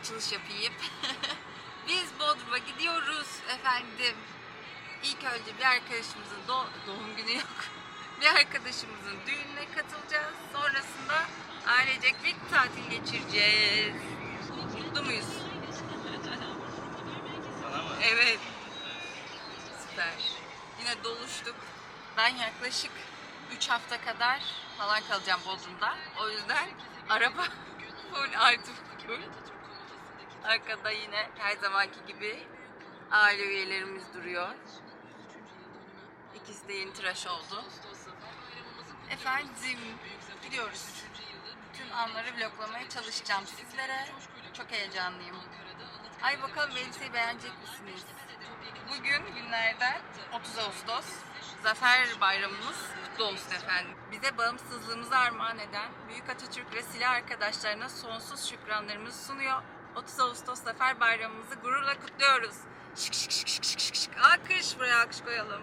açılış yapayım. Biz Bodrum'a gidiyoruz efendim. İlk önce bir arkadaşımızın do- doğum günü yok. Bir arkadaşımızın düğününe katılacağız. Sonrasında ailecek bir tatil geçireceğiz. Mutlu muyuz? Evet. Süper. Yine doluştuk. Ben yaklaşık 3 hafta kadar falan kalacağım Bodrum'da. O yüzden araba full artı full. Arkada yine her zamanki gibi aile üyelerimiz duruyor. İkisi de yeni tıraş oldu. Efendim gidiyoruz. Bütün anları vloglamaya çalışacağım sizlere. Çok heyecanlıyım. Ay bakalım elbiseyi beğenecek misiniz? Bugün günlerden 30 Ağustos. Zafer Bayramımız kutlu olsun efendim. Bize bağımsızlığımızı armağan eden Büyük Atatürk ve silah arkadaşlarına sonsuz şükranlarımızı sunuyor. 30 Ağustos Zafer Bayramımızı gururla kutluyoruz. Şık şık şık şık şık şık şık. Alkış buraya alkış koyalım.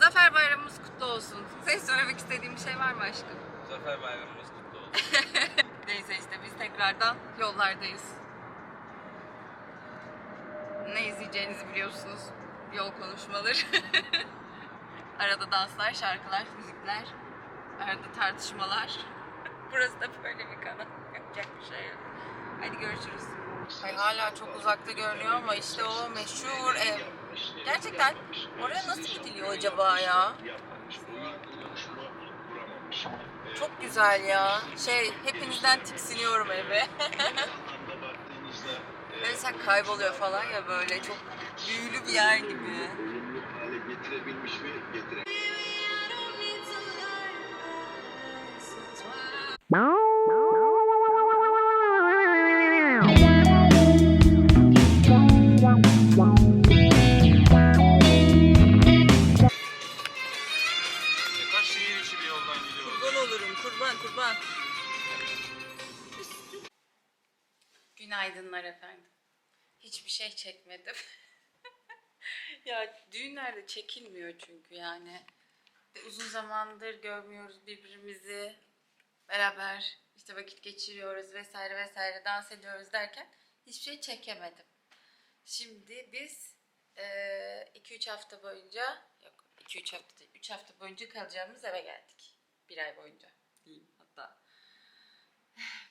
Zafer Bayramımız kutlu olsun. Senin söylemek istediğin bir şey var mı aşkım? Zafer bayramımız kutlu olsun. Neyse işte biz tekrardan yollardayız. Ne izleyeceğinizi biliyorsunuz. Yol konuşmaları. Arada danslar, şarkılar, müzikler. Arada tartışmalar. Burası da böyle bir kanal. Yapacak bir şey yok. Hadi görüşürüz. Ay hala çok uzakta görünüyor ama işte o meşhur ev. Gerçekten oraya nasıl gidiliyor acaba ya? Çok güzel ya. Şey, hepinizden tiksiniyorum eve. Sen kayboluyor falan ya böyle çok büyülü bir yer gibi. getirebilmiş ve getire Kurban kurban. Günaydınlar efendim. Hiçbir şey çekmedim. ya düğünlerde çekilmiyor çünkü yani. Uzun zamandır görmüyoruz birbirimizi. Beraber işte vakit geçiriyoruz vesaire vesaire dans ediyoruz derken hiçbir şey çekemedim. Şimdi biz 2-3 hafta boyunca yok 2-3 hafta değil 3 hafta boyunca kalacağımız eve geldik. Bir ay boyunca.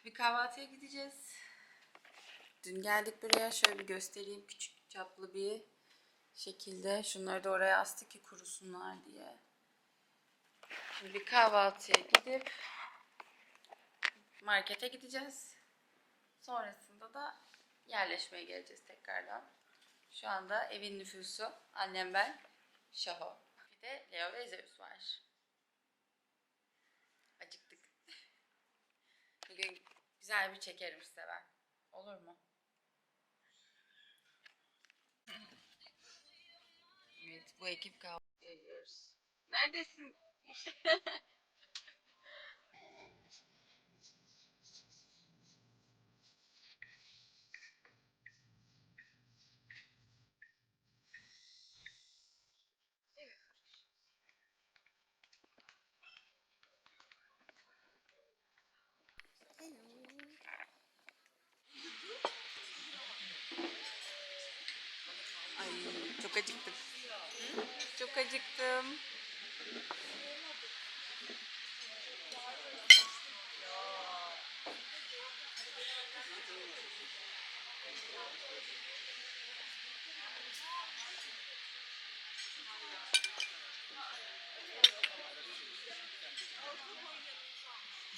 Bir kahvaltıya gideceğiz. Dün geldik buraya şöyle bir göstereyim küçük çaplı bir şekilde. Şunları da oraya astık ki kurusunlar diye. Şimdi bir kahvaltıya gidip markete gideceğiz. Sonrasında da yerleşmeye geleceğiz tekrardan. Şu anda evin nüfusu annem ben, Şaho. Bir de Leo ve Zeus var. Acıktık. Bugün güzel bir çekerim size ben. Olur mu? Evet, bu ekip kahvaltı ediyoruz. Neredesin? Ay çok acıktım. Çok acıktım.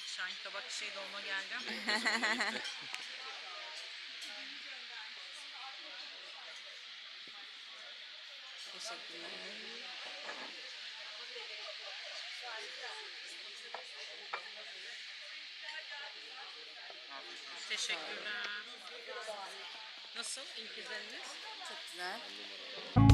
Şahin kabak şey dolma geldi. Teşekkürler. Nasıl ilk izleniniz? Çok güzel.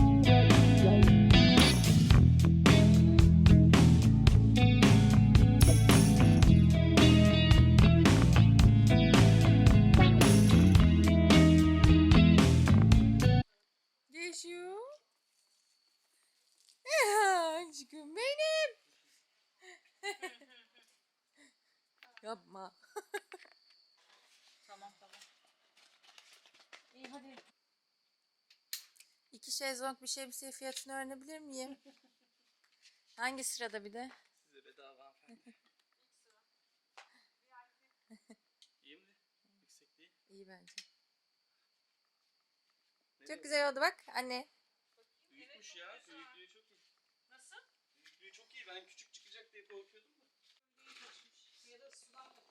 Şezlong bir şemsiye fiyatını öğrenebilir miyim? Hangi sırada bir de? Size bedava hanımefendi. İyi mi? Yüksek değil. İyi bence. Çok güzel oldu bak anne. Büyükmüş ya. Büyüklüğü çok iyi. Nasıl? Büyüklüğü çok iyi. Ben küçük çıkacak diye korkuyordum da. Ya da sudan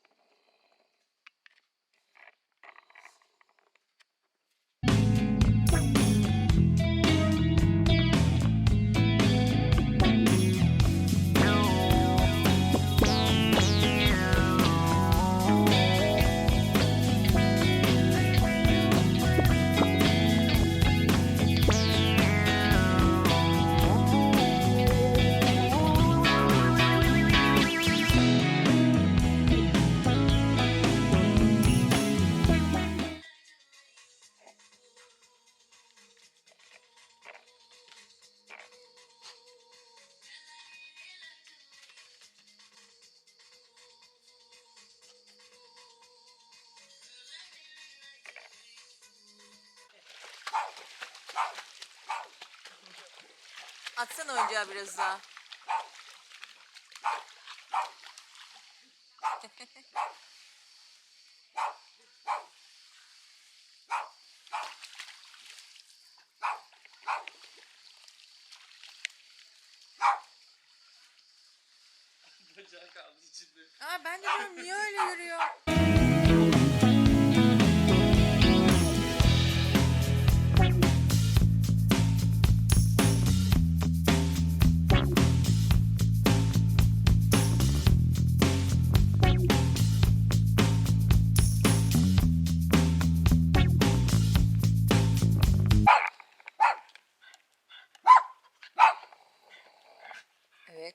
Atsana oyuncağı biraz daha.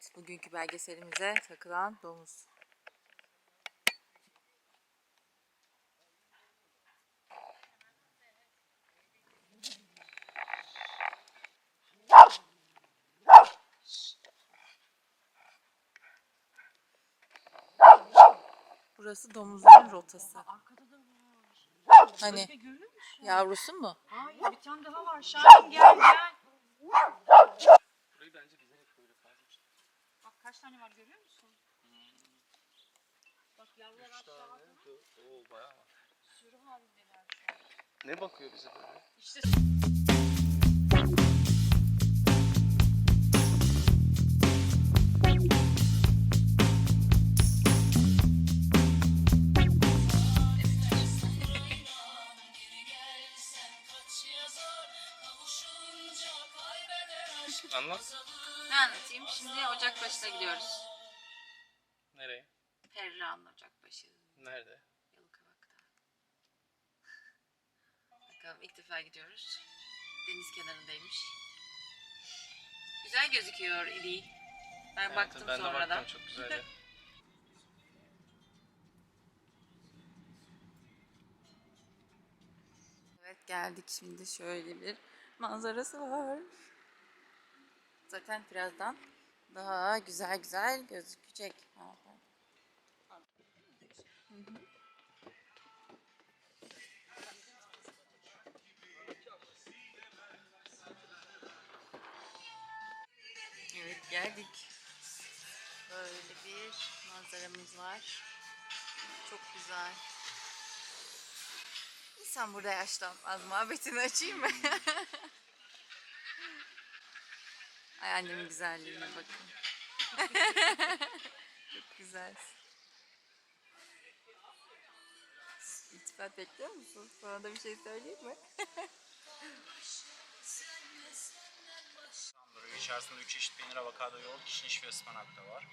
Evet, bugünkü belgeselimize takılan domuz. Burası domuzların rotası. Arkada da var. Hani görüyor musun? yavrusu mu? Hayır bir tane daha var. Şahin gel gel. Burayı bence bilerek böyle fazla işte. Bak kaç tane var görüyor musun? Bak yavrular Üç tane. aşağıda. dört. Oo bayağı var. Sürü halindeler şu an. Ne bakıyor bize böyle? İşte Şimdi Ocakbaşı'na gidiyoruz. Nereye? Perran Ocakbaşı. Nerede? Yalıkavak'ta. Bakalım ilk defa gidiyoruz. Deniz kenarındaymış. Güzel gözüküyor ili. Ben Evet, baktım ben de sonradan. baktım çok güzel. Evet geldik şimdi şöyle bir manzarası var. Zaten birazdan daha güzel güzel gözükecek. Evet geldik. Böyle bir manzaramız var. Çok güzel. İnsan burada yaşlanmaz. Muhabbetini açayım mı? Ay annemin güzelliğine bakın. Çok güzel. İltifat bekliyor musun? Sana da bir şey söyleyeyim mi? Hamburger içerisinde 3 çeşit peynir, avokado, yoğurt, kişniş ve ıspanak da var.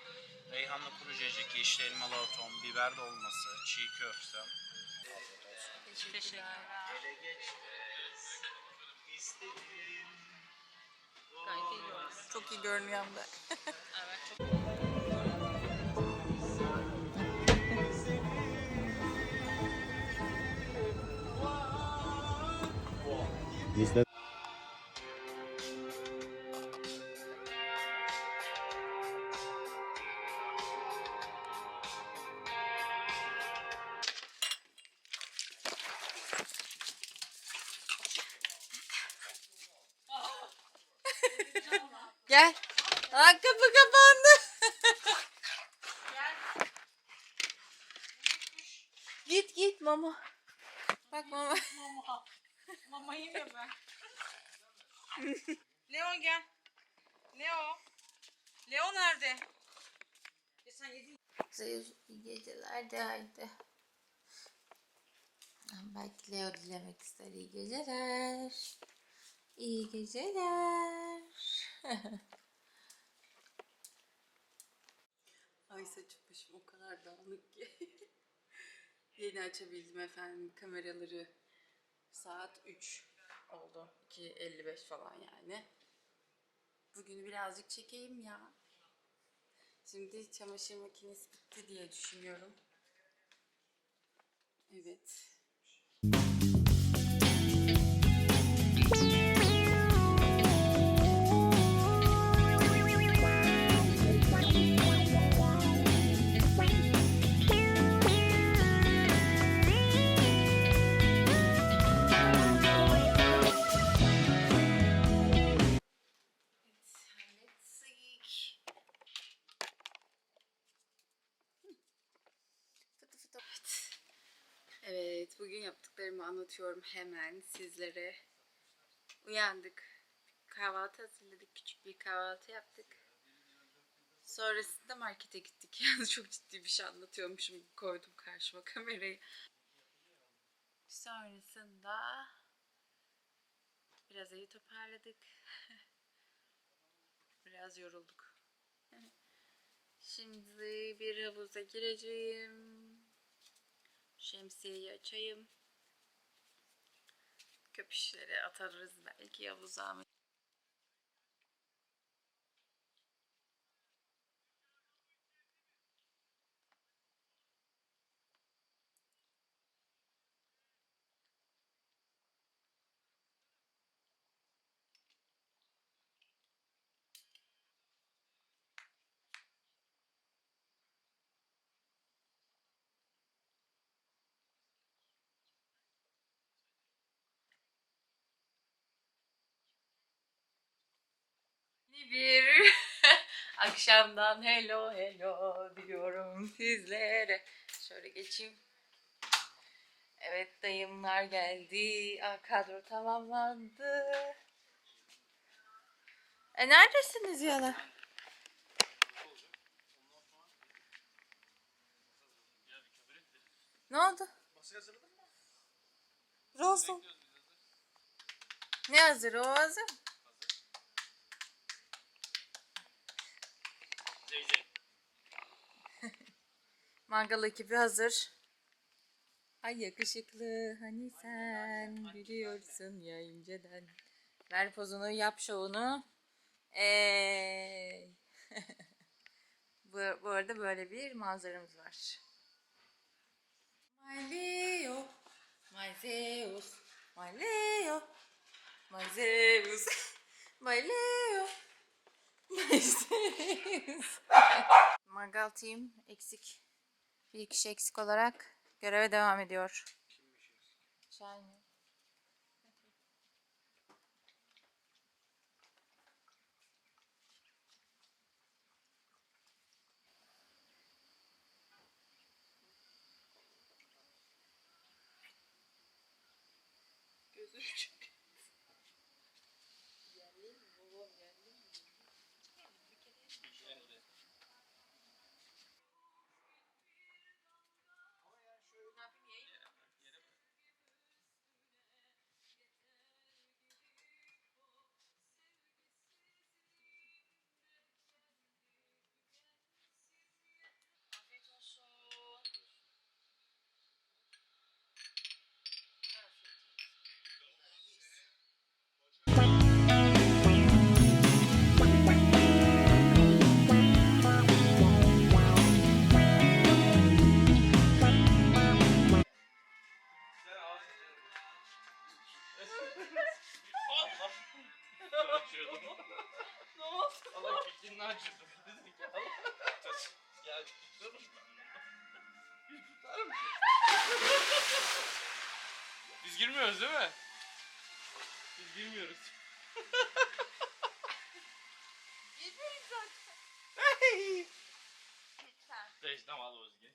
Reyhanlı kuru cacık, yeşil elmalı atom, biber dolması, çiğ köfte. Teşekkürler. Gayet iyi görünüyor. Çok iyi görünüyor hem de. evet. Çok... Liste git mama. Bak mama. Mama. Mama yemiyor ben. Leo gel. Leo. Leo nerede? Ya sen yedin. Zayıf iyi geceler de haydi. Belki Leo dilemek ister iyi geceler. İyi geceler. Ay saçım başım o kadar dağınık ki. Yeni açabildim efendim kameraları. Saat 3 oldu. 2.55 falan yani. Bugün birazcık çekeyim ya. Şimdi çamaşır makinesi bitti diye düşünüyorum. Evet. Bugün yaptıklarımı anlatıyorum hemen sizlere. Uyandık. Kahvaltı hazırladık. Küçük bir kahvaltı yaptık. Sonrasında markete gittik. Yani çok ciddi bir şey anlatıyormuşum. Koydum karşıma kamerayı. Sonrasında biraz evi toparladık. Biraz yorulduk. Şimdi bir havuza gireceğim. Şemsiyeyi açayım. Köpüşleri atarız belki havuza bir akşamdan hello hello diyorum sizlere. Şöyle geçeyim. Evet dayımlar geldi. Aa, kadro tamamlandı. E neredesiniz yalar? Ne oldu? Olsun. Ne hazır o hazır Mangal ekibi hazır. Ay yakışıklı hani sen biliyorsun ya inceden. Ver pozunu yap şovunu. Ey. bu, bu arada böyle bir manzaramız var. My Leo, my Zeus, my Zeus. Mangal team eksik. Bir kişi eksik olarak göreve devam ediyor. Şahin. ne oldu? Allah fikrini açırdım. ya tutarım. Bir tutar mısın? Biz girmiyoruz değil mi? Biz girmiyoruz. Lütfen. Reçtem al Özge.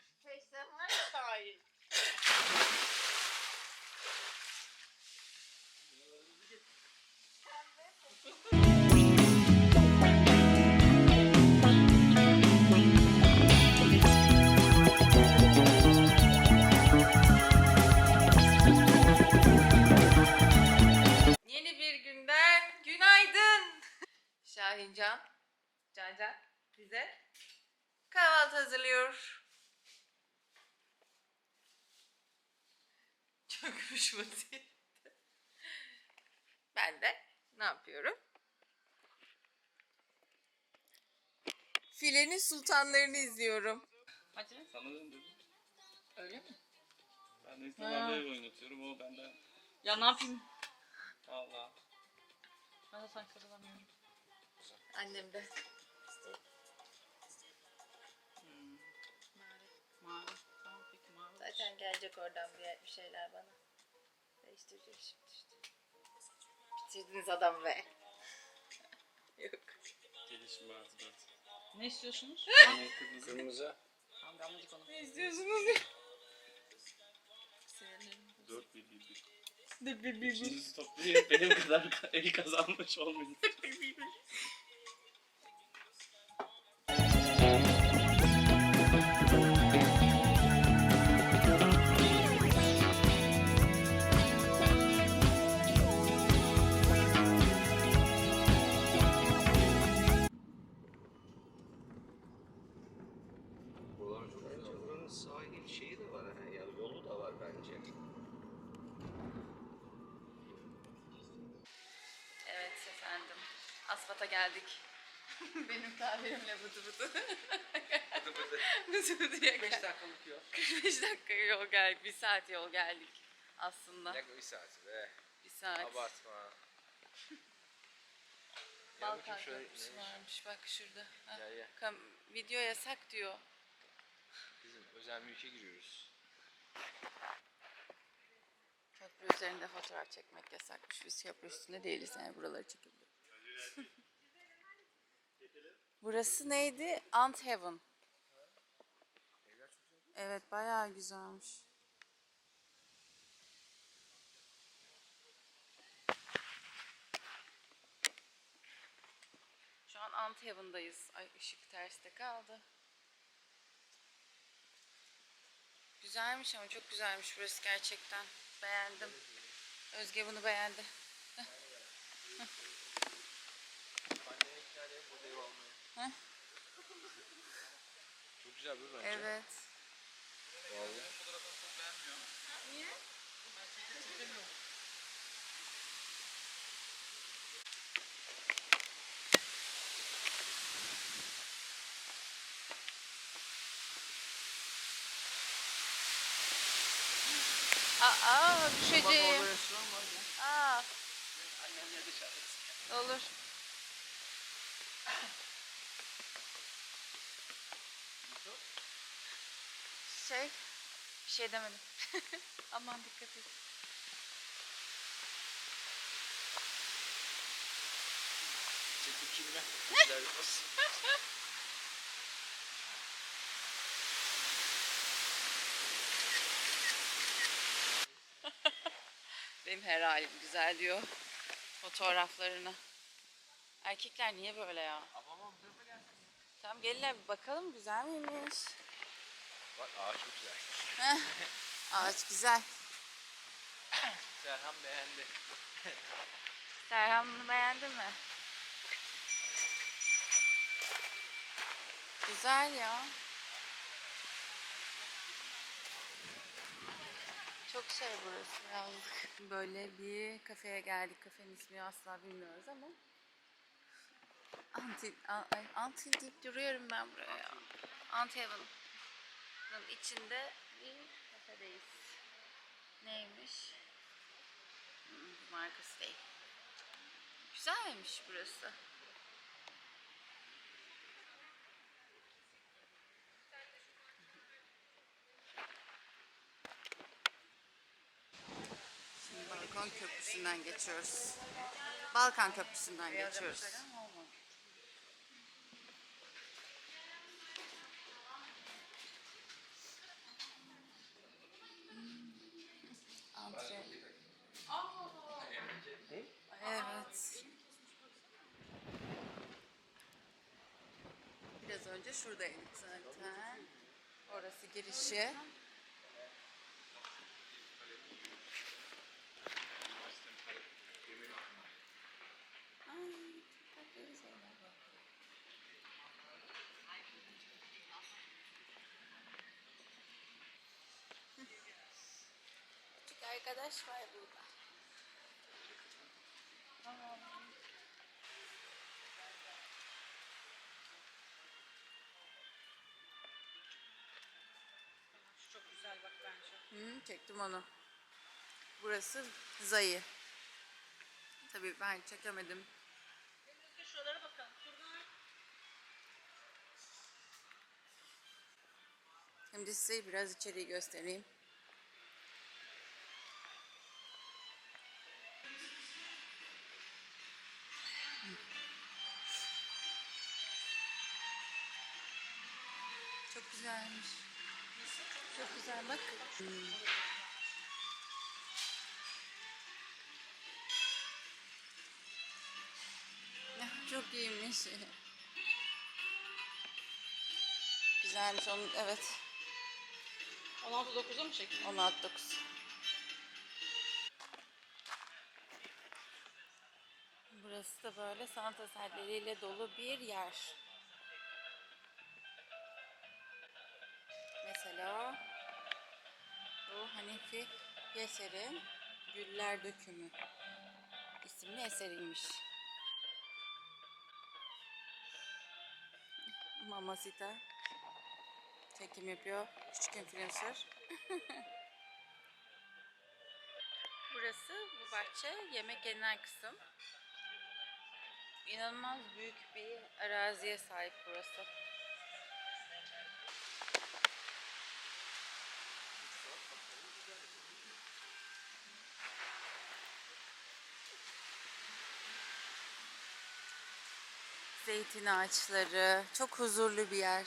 Çökmüş vaziyette. Ben de ne yapıyorum? Filenin sultanlarını izliyorum. Hadi. Sana döndüm. Öyle mi? Ben de ev oynatıyorum. O benden. Ya ne yapayım? Allah. Ben de sanki kazanamıyorum. Annem de. Mavi. Tamam peki mavi. Zaten gelecek oradan bir, bir şeyler bana. Değiştirecek şimdi işte. Bitirdiniz adam be. Yok. Gelişim artı dört. Ne istiyorsunuz? Kırmızı. Kırmızı. tamam ben anladık onu. Ne istiyorsunuz? Dört bir bir bir. Dur bir bir Şimdi toplayıp benim kadar el kazanmış olmayın. Buralar geldik. Benim tabirimle bıdı bıdı. bıdı bıdıya 5 geldik. dakikalık yol. 45 dakika yol geldik. Bir saat yol geldik aslında. Ne bir saat be. Bir saat. Abartma. Gel Balkan bakayım şöyle köprüsü neymiş? varmış bak şurada. Ha. Gel gel. Kam- video yasak diyor. Bizim özel mülke giriyoruz. Köprü üzerinde fotoğraf çekmek yasakmış. Biz köprü üstünde değiliz yani buraları çekebiliyoruz. Burası neydi? Ant Heaven. Evet bayağı güzelmiş. Şu an Ant Heaven'dayız. Ay ışık terste kaldı. Güzelmiş ama çok güzelmiş burası gerçekten. Beğendim. Özge bunu beğendi. Heh. Çok güzel bir bence. Evet. Vallahi. Aa, Bak düşeceğim. orada restoran var ya. Aa, Annemle dışarıdasın. olur. Şey, bir şey demedim. Aman dikkat et. Çek ikilme. Güzel pas. Benim her halim güzel diyor fotoğraflarını. Erkekler niye böyle ya? Tamam gelin bir bakalım güzel miymiş? Bak ağaç çok güzel. Ağaç güzel. Serhan beğendi. Serhan bunu beğendin mi? Güzel ya. Çok şey burası yazlık. Böyle bir kafeye geldik. Kafenin ismini asla bilmiyoruz ama. Antil, an, Antil deyip duruyorum ben buraya. Antheaven'ın içinde bir kafedeyiz. Neymiş? Hmm, markası değil. Güzelmiş burası. Balkan Köprüsü'nden geçiyoruz. Balkan Köprüsü'nden geçiyoruz. şuradaydık zaten. Orası girişi. Ay, çok tatlı şeyler var. Küçük arkadaş var burada. Şu çektim onu. Burası Zayı. Tabii ben çekemedim. Özgür şuralara bakalım. Şuradan. Şimdi size biraz içeriği göstereyim. Çok güzelmiş. Çok güzel bak. Hmm. İyiymiş. Güzelmiş onun evet. 16.9'a mı çekiyor? 16 9. Burası da böyle sanat eserleriyle dolu bir yer. Mesela bu Hanefi Yeser'in Güller Dökümü isimli eseriymiş. Mamacita çekim yapıyor. Küçük influencer. Burası bu bahçe yemek yenilen kısım. İnanılmaz büyük bir araziye sahip burası. Zeytin ağaçları, çok huzurlu bir yer.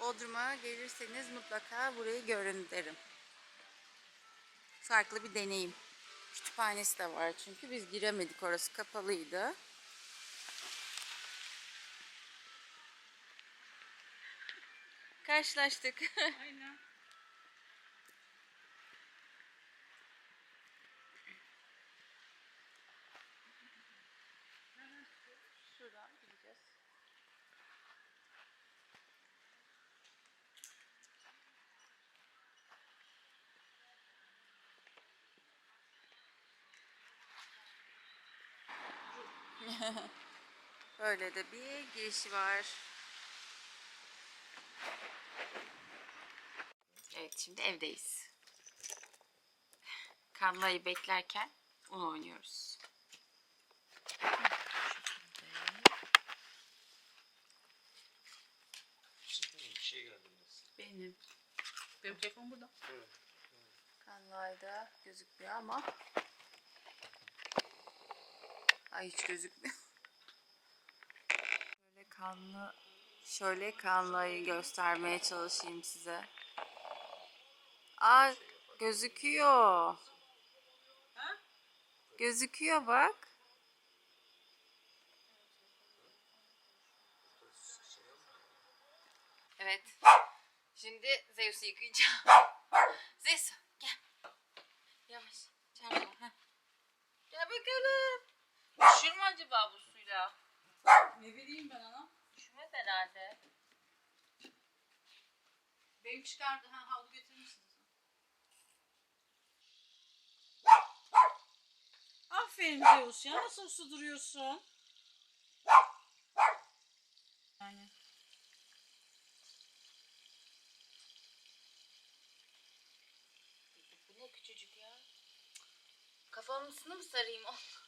Bodrum'a gelirseniz mutlaka burayı görün derim. Farklı bir deneyim. Kütüphanesi de var çünkü biz giremedik orası kapalıydı. Karşılaştık. Aynen. Şuradan gideceğiz. Böyle de bir girişi var. Evet şimdi evdeyiz. Kanlayı beklerken un oynuyoruz. Benim. Benim telefon burada. Kanlayda gözükmüyor ama Ay hiç gözükmüyor. Böyle kanlı şöyle kanlayı göstermeye çalışayım size. Aa gözüküyor. Gözüküyor bak. Evet. Şimdi Zeus'u yıkayacağım. Zeus gel. Yavaş. Çarpma. Gel bakalım. Üşür mü acaba bu suyla? Ne bileyim ben ana. Üşümez herhalde. Benim çıkardı. Ha havlu getirir misiniz? Aferin Zeus ya. Nasıl uslu duruyorsun? Yani. Bu ne küçücük ya? Kafamısını mı sarayım